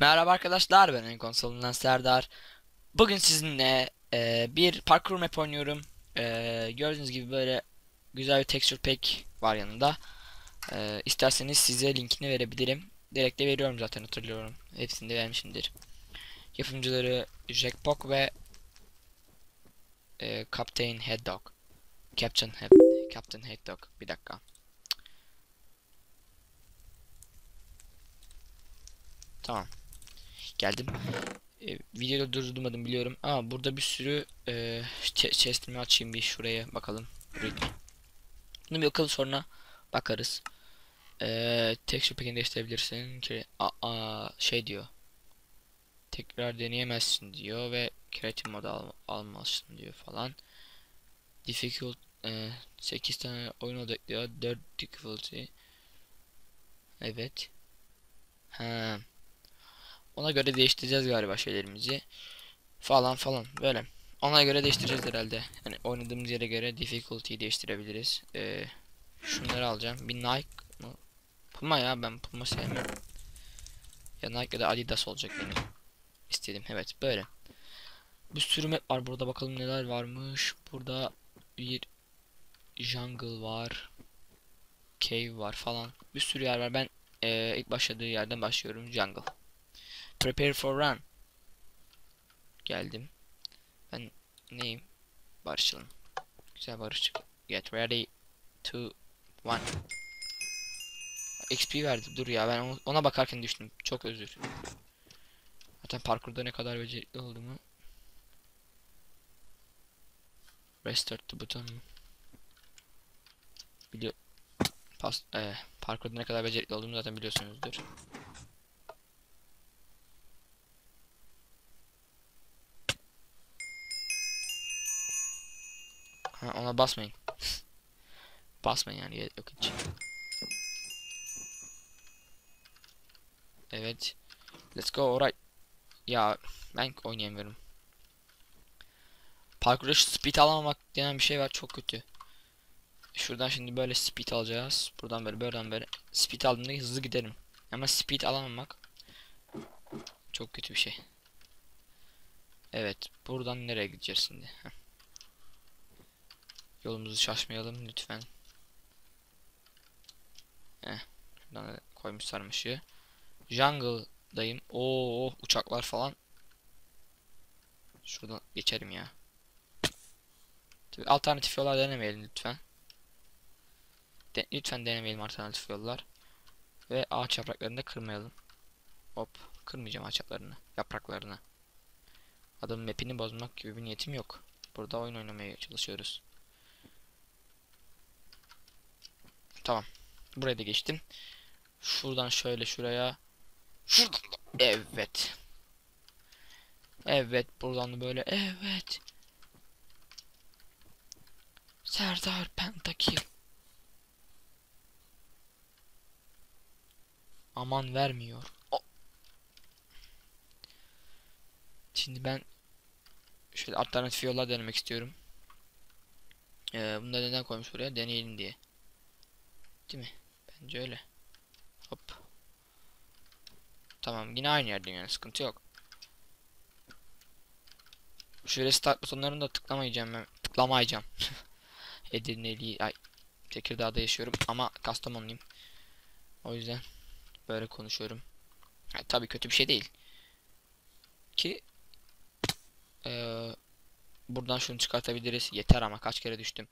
Merhaba arkadaşlar ben en konsolundan Serdar. Bugün sizinle e, bir parkur map oynuyorum. E, gördüğünüz gibi böyle güzel bir texture pack var yanında. E, isterseniz size linkini verebilirim. Direkt de veriyorum zaten hatırlıyorum. Hepsini de vermişimdir. Yapımcıları Jackpok ve e, Captain Headdog. Captain Head Captain Headdog. Bir dakika. Tamam. Geldim. E, videoda durdurmadım biliyorum. Aa burada bir sürü e, ch chest'imi açayım bir şuraya bakalım. Bunu bir bakalım sonra bakarız. E, texture pack'ini değiştirebilirsin. Ki, a, a, şey diyor. Tekrar deneyemezsin diyor ve creative mode al, almalısın diyor falan. Difficult e, 8 tane oyun odaklı 4 difficulty. Evet. Ha. Ona göre değiştireceğiz galiba şeylerimizi. Falan falan böyle. Ona göre değiştireceğiz herhalde. Yani oynadığımız yere göre difficulty'yi değiştirebiliriz. Ee, şunları alacağım. Bir Nike mı? Puma ya ben Puma sevmem. Ya Nike ya da Adidas olacak benim. İstedim evet böyle. Bir sürü map var burada bakalım neler varmış. Burada bir jungle var. Cave var falan. Bir sürü yer var. Ben e, ilk başladığı yerden başlıyorum. Jungle. Prepare for run. Geldim. Ben neyim? Barışçılım. Güzel barışçı. Get ready. to one. XP verdi. Dur ya ben ona bakarken düştüm. Çok özür. Zaten parkurda ne kadar becerikli olduğumu. Restart the button. Biliyor. Pas, e, parkurda ne kadar becerikli olduğumu zaten biliyorsunuzdur. Ha, ona basmayın. basmayın yani yok hiç. Evet. Let's go alright. Ya ben oynayamıyorum. Parkurda şu speed alamamak denen bir şey var çok kötü. Şuradan şimdi böyle speed alacağız. Buradan böyle buradan böyle speed aldığımda hızlı giderim. Ama speed alamamak çok kötü bir şey. Evet, buradan nereye gideceğiz şimdi? Heh. Yolumuzu şaşmayalım lütfen. Heh. Şuradan koymuş sarmışı. Jungle'dayım. Oo uçaklar falan. Şuradan geçerim ya. Tabii alternatif yollar denemeyelim lütfen. De lütfen denemeyelim alternatif yollar. Ve ağaç yapraklarını da kırmayalım. Hop. Kırmayacağım ağaç yapraklarını. Yapraklarını. Adamın mapini bozmak gibi bir niyetim yok. Burada oyun oynamaya çalışıyoruz. Tamam. Buraya da geçtim. Şuradan şöyle şuraya. Şuradan da. Evet. Evet. Buradan da böyle. Evet. Serdar Pentakil. Aman vermiyor. Oh. Şimdi ben şöyle alternatif yollar denemek istiyorum. Ee, bunu da neden koymuş buraya? Deneyelim diye. Değil mi? Bence öyle. Hop. Tamam yine aynı yerde yani sıkıntı yok. Şöyle start butonlarını da tıklamayacağım ben. Tıklamayacağım. Edirneli ay Tekirdağ'da yaşıyorum ama Kastamonluyum. O yüzden böyle konuşuyorum. Yani, tabii kötü bir şey değil. Ki ee, buradan şunu çıkartabiliriz. Yeter ama kaç kere düştüm.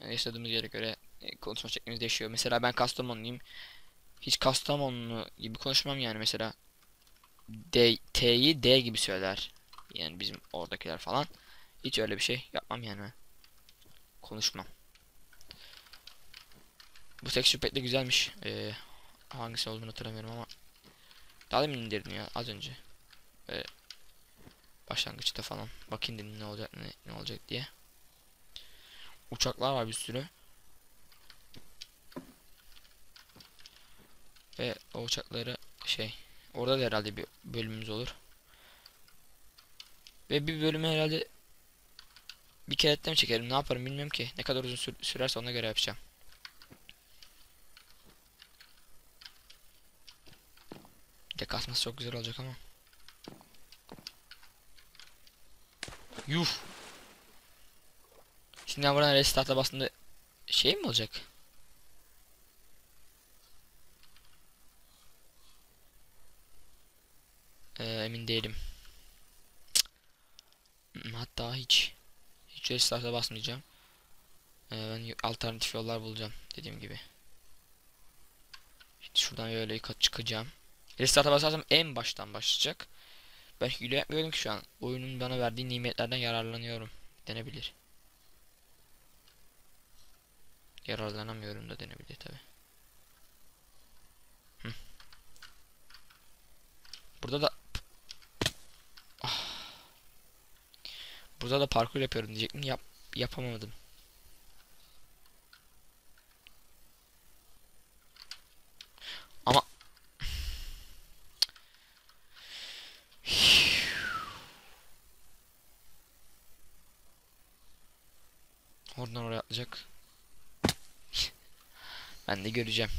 Yani yaşadığımız yere göre e, konuşma şeklimiz değişiyor. Mesela ben Kastamonluyum. Hiç Kastamonu gibi konuşmam yani mesela. D, T'yi D gibi söyler. Yani bizim oradakiler falan. Hiç öyle bir şey yapmam yani ben. Konuşmam. Bu texture pack de güzelmiş. Ee, hangisi olduğunu hatırlamıyorum ama. Daha demin indirdim ya az önce. Ee, başlangıçta falan. Bakayım dedim ne olacak ne, ne olacak diye. Uçaklar var bir sürü. Ve o uçakları şey orada da herhalde bir bölümümüz olur. Ve bir bölümü herhalde bir kere mi çekerim ne yaparım bilmiyorum ki. Ne kadar uzun sür- sürerse ona göre yapacağım. Bir de kasması çok güzel olacak ama. Yuh. Şimdi ben buradan restart'a bastığımda şey mi olacak? Ee, emin değilim. Hmm, Hatta hiç hiç restart'a basmayacağım. Ee, ben alternatif yollar bulacağım dediğim gibi. Şimdi şuradan böyle çıkacağım. Restart'a basarsam en baştan başlayacak. Ben hile yapmıyorum ki şu an. Oyunun bana verdiği nimetlerden yararlanıyorum. Denebilir. Yararlanamıyorum da denebilir tabi. Burada da Burada da parkur yapıyorum diyecektim. Yap yapamadım. Ama Oradan oraya atlayacak. ben de göreceğim.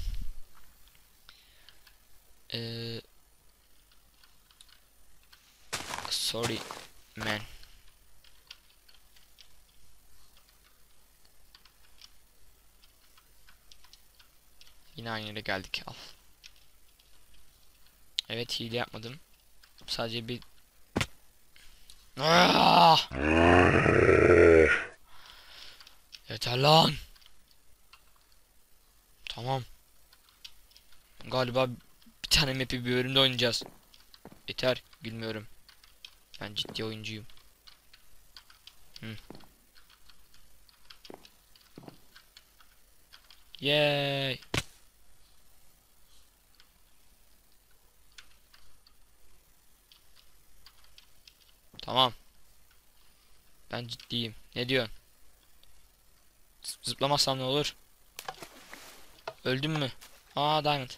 Ee, sorry man. Yine aynı yere geldik. Al. Evet hile yapmadım. Sadece bir Ah! Yeter lan. Tamam. Galiba bir tane map'i bir bölümde oynayacağız. Yeter. Gülmüyorum. Ben ciddi oyuncuyum. Hı. Yay. Tamam. Ben ciddiyim. Ne diyorsun? Zıplamazsam ne olur? Öldüm mü? Aa diamond.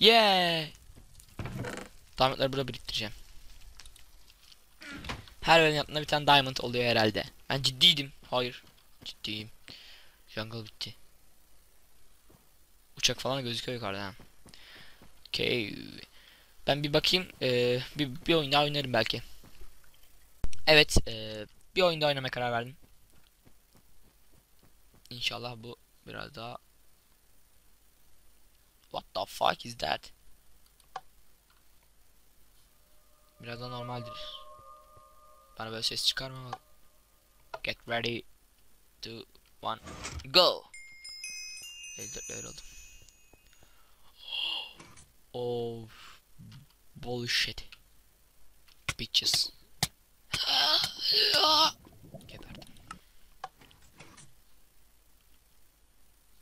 Yeah. Diamondları burada biriktireceğim. Her bölüm yaptığında bir tane diamond oluyor herhalde. Ben ciddiydim. Hayır. Ciddiyim. Jungle bitti. Uçak falan gözüküyor yukarıda. ha. Okay. Ben bir bakayım. Ee, bir, bir oyun daha oynarım belki. Evet. ee, bir oyunda oynamaya karar verdim. İnşallah bu biraz daha What the fuck is that? Biraz daha normaldir. Bana böyle ses çıkarma. Get ready. Two, one, go. 54 level oldum. Oh, bullshit. Bitches. Geberdim.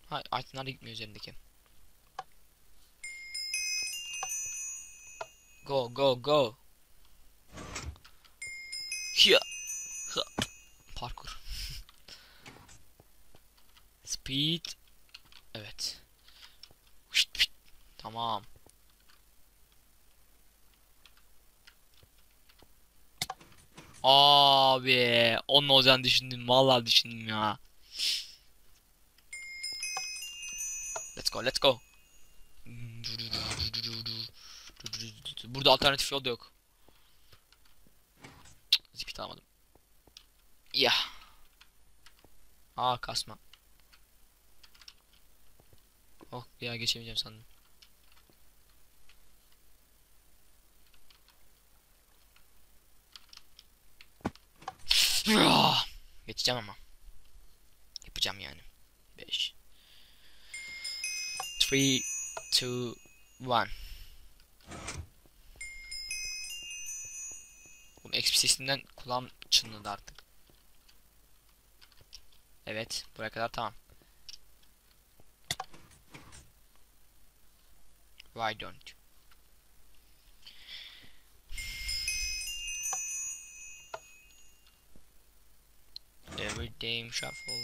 Hay, itemler de gitmiyor üzerimdeki. Go go go. Hı. Parkur. Speed. Evet. Tamam. Abi, onun olacağını düşündüm. Vallahi düşündüm ya. Let's go, let's go. Burada alternatif yol da yok. Zipit almadım. Ya. Aa kasma. Oh ya geçemeyeceğim sandım. Ah, Geçeceğim ama. Yapacağım yani. 5 3 2 1 Bu XP sesinden kulağım çınladı artık. Evet, buraya kadar tamam. Why don't every damn shuffle.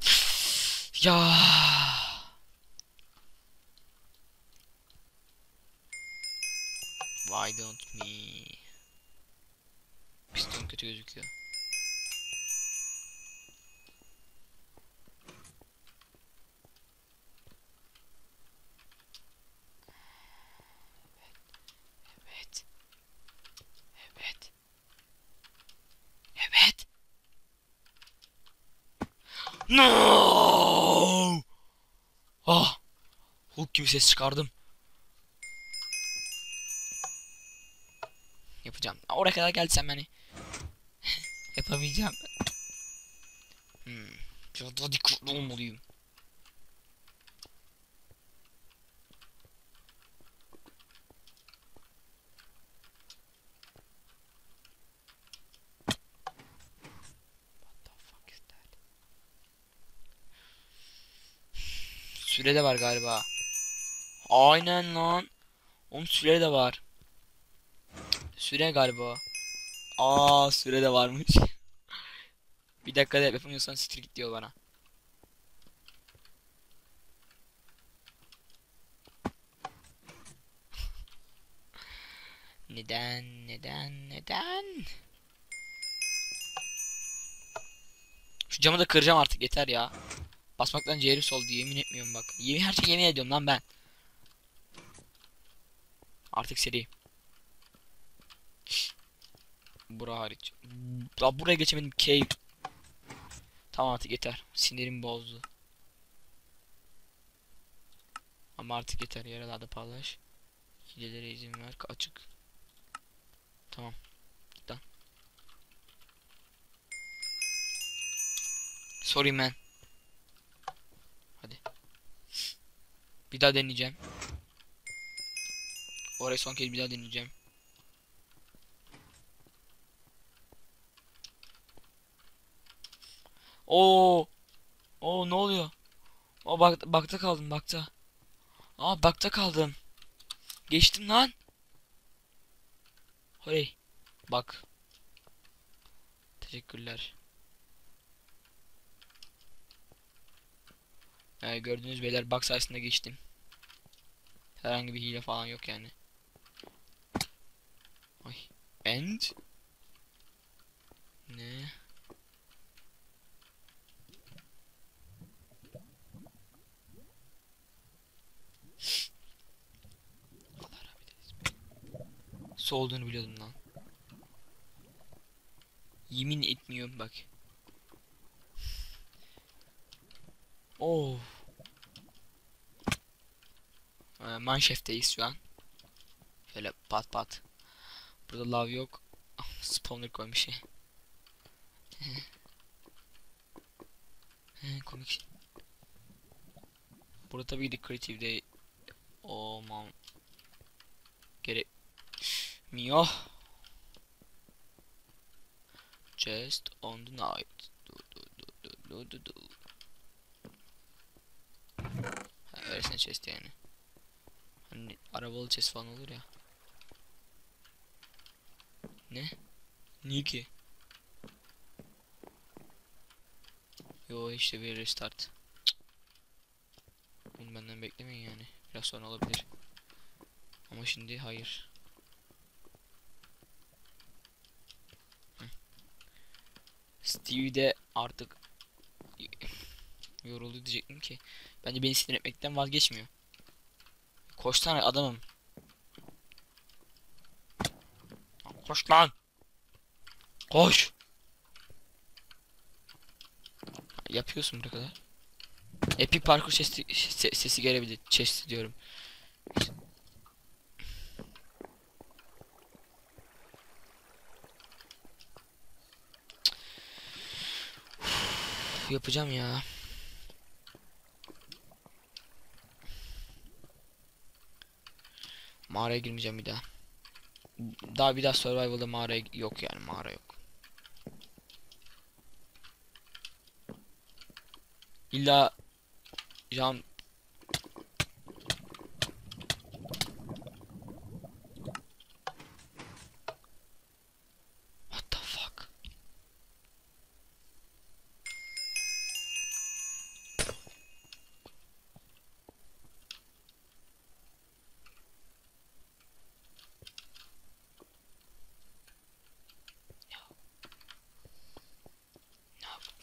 Yeah. Why don't me? No! Ah! Hulk gibi ses çıkardım. Yapacağım. Oraya kadar geldiysem yani. Yapamayacağım. Hmm. Biraz daha dikkatli olmalıyım. What the fuck is that? Süre de var galiba. Aynen lan. Onun süre de var. Süre galiba. Aa süre de varmış. Bir dakikada yapamıyorsan siktir git diyor bana. Neden, neden, neden? Şu camı da kıracağım artık yeter ya. Basmaktan ciğeri soldu yemin etmiyorum bak. Yemin her şey yemin ediyorum lan ben. Artık seri. Bura hariç. La buraya geçemedim cave. Tamam artık yeter. Sinirim bozdu. Ama artık yeter. Yaralarda paylaş. Hilelere izin ver. Açık. Tamam. Done. Sorry man. Hadi. Bir daha deneyeceğim. Orayı son kez bir daha deneyeceğim. Oo. Oo ne oluyor? O bak bakta kaldım bakta. Aa bakta kaldım. Geçtim lan. Hey. Bak. Teşekkürler. Ee, gördüğünüz beyler bak sayesinde geçtim. Herhangi bir hile falan yok yani. Ay. End. Ne? Su olduğunu biliyordum lan. Yemin etmiyorum bak. Oh. Ee, Manşefteyiz şu an. Şöyle pat pat. Burada lav yok. Ah, Spawner koymuş. He, komik. Burada tabii ki de creative'de olmam gerekmiyor. Just on the night. Du, du, du, du, du, du, du. Ha, öylesine chest yani. Hani arabalı chest falan olur ya. Ne? Niye ki? Yo işte bir restart. Bunu benden beklemeyin yani. Biraz sonra olabilir. Ama şimdi hayır. Steve de artık yoruldu diyecektim ki. Bence beni sinir etmekten vazgeçmiyor. Koşsana adamım. Koş lan. Koş. Yapıyorsun buraya kadar. Epic parkur sesi, se- sesi gelebilir. Chest diyorum. Yapacağım ya. Mağaraya girmeyeceğim bir daha. Daha bir daha survival'da mağara yok yani mağara yok. İlla can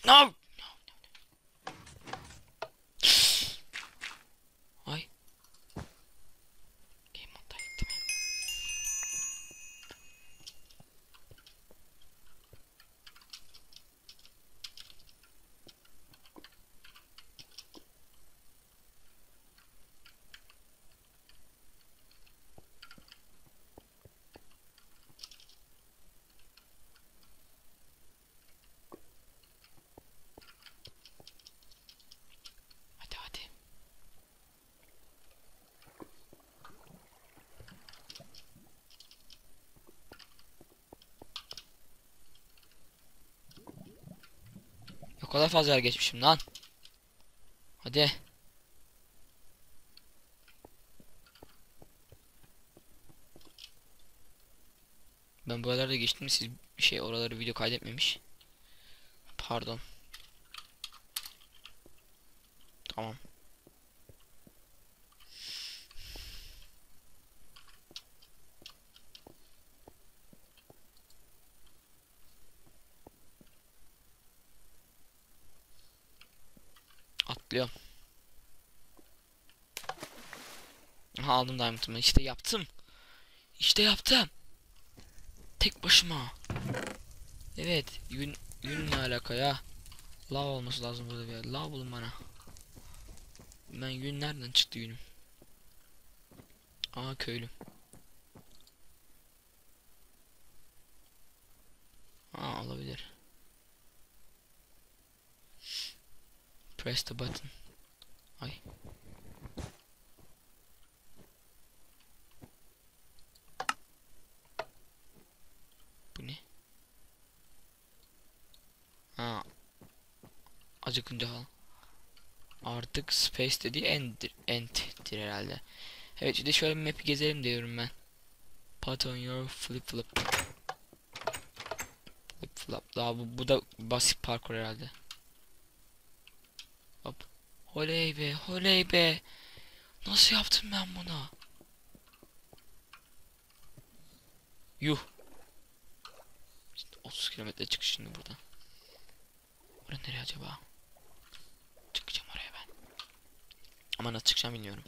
No. O kadar fazla yer geçmişim lan. Hadi. Ben buralarda geçtim siz şey oraları video kaydetmemiş. Pardon. Tamam. Atlıyorum. Aha aldım diamond'ımı. İşte yaptım. İşte yaptım. Tek başıma. Evet. Yün, yünle alaka ya. Lav olması lazım burada bir yer. Lav bulun bana. Ben yün nereden çıktı yünüm? Aa köylü. Aa olabilir. Press the button. Ay. Bu ne? Ha. Acıkınca al. Artık space dediği end'dir, end'tir herhalde. Evet şimdi şöyle bir map'i gezelim diyorum ben. Put on your flip flop. Flip flop. Daha bu, bu da basit parkur herhalde. Hop. Oley be, oley be. Nasıl yaptım ben bunu? Yuh. Şimdi 30 kilometre çık şimdi buradan. Burası nereye acaba? Çıkacağım oraya ben. Ama nasıl çıkacağım bilmiyorum.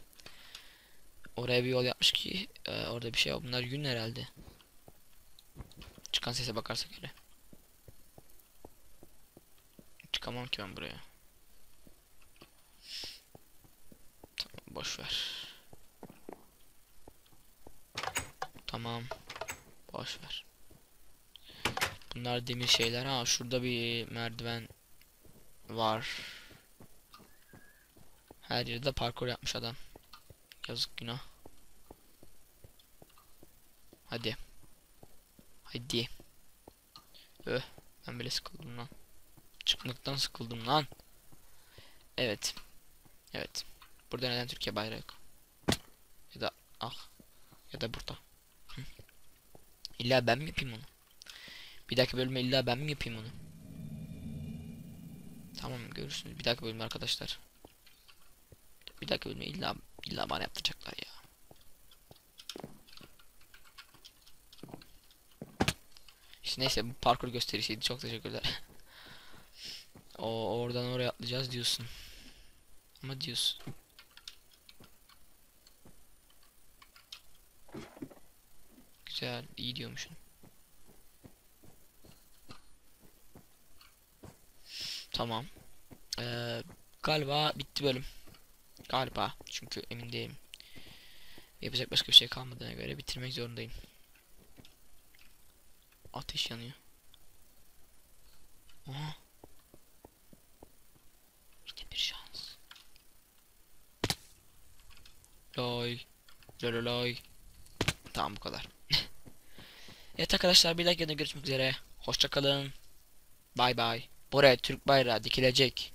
Oraya bir yol yapmış ki e, orada bir şey yok. Bunlar yün herhalde. Çıkan sese bakarsak öyle. Çıkamam ki ben buraya. Tamam boş ver. Tamam. Boş ver. Bunlar demir şeyler. Ha şurada bir merdiven var. Her yerde parkur yapmış adam. Yazık günah. Hadi. Hadi. Öh. Ben bile sıkıldım lan. Çıkmaktan sıkıldım lan. Evet. Evet. Burada neden Türkiye bayrağı yok? Ya da ah. Ya da burada. Hı. İlla ben mi yapayım onu? Bir dahaki bölüme illa ben mi yapayım onu? Tamam görürsünüz. Bir dahaki bölüm arkadaşlar. Bir dahaki bölüme illa illa bana yaptıracaklar ya. İşte neyse bu parkur gösterisiydi. Çok teşekkürler. o oradan oraya atlayacağız diyorsun. Ama diyorsun. Güzel, iyi diyormuşsun. Tamam. Ee, galiba bitti bölüm. Galiba. Çünkü emin değilim. Yapacak başka bir şey kalmadığına göre bitirmek zorundayım. Ateş yanıyor. Aha. İşte bir şans. Loy loy. Tamam bu kadar. evet arkadaşlar bir dahaki görüşmek üzere. Hoşça kalın. Bay bay. Buraya Türk bayrağı dikilecek.